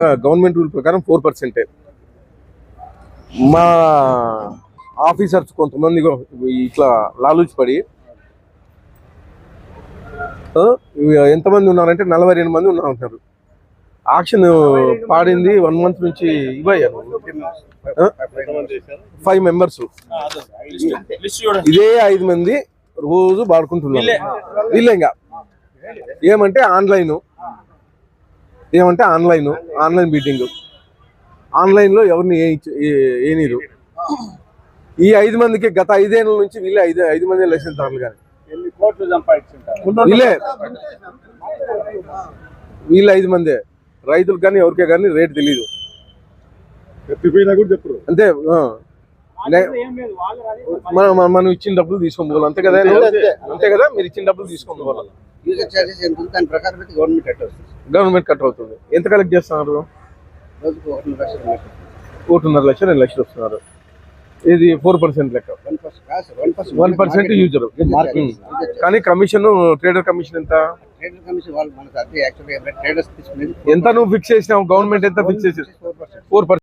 Government rule ప్రకారం four పర్సెంటే మా ఆఫీసర్స్ కొంతమంది ఇట్లా లాలూచి పడి ఎంతమంది ఉన్నారంటే నలభై రెండు మంది ఉన్నారు ఆక్షన్ పాడింది వన్ మంత్ నుంచి ఇవ్వయ్యారు ఫైవ్ మెంబర్స్ ఇదే ఐదు మంది రోజు పాడుకుంటున్నారు వీళ్ళే ఇంకా. ఏమంటే ఆన్లైన్. ఏమంటే ఆన్లైన్ ఆన్లైన్ మీటింగ్. ఆన్లైన్లో ఎవరిని ఏనీరు? ఈ ఐదు మందికి గత ఐదేళ్ళ నుంచి వీళ్ళే ఐదు ఐదు మంది లైసెన్స్ దారులు కానీ ఎన్ని కోట్లు సంపాదించుంటారు? వీళ్ళే. వీళ్ళు ఐదు మందే. రైతులు కానీ ఎవరికే కానీ రేట్ తెలియదు అంతే మనం మనం- ఇచ్చిన డబ్బులు తీసుకోవాలి పోవాలి. అంతే కదా అంతే కదా మీరు ఇచ్చిన డబ్బులు పోవాలి. ఉంది దాని ప్రకారం గవర్నమెంట్ గవర్నమెంట్ కట్ అవుతుంది. ఎంత కలెక్ట్ చేస్తున్నారు. ఒకటిన్నర లక్షలు రెండు లక్షలు వస్తున్నారు. ఇది ఫోర్ పర్సెంట్ లెక్క. వన్ పర్సెంట్ యూజర్ కానీ కమిషన్ ట్రేడర్ కమిషన్ ఎంత? ఎంత నువ్వు ఫిక్స్ చేసినావు? గవర్నమెంట్ ఎంత ఫిక్స్ చేసి ఫోర్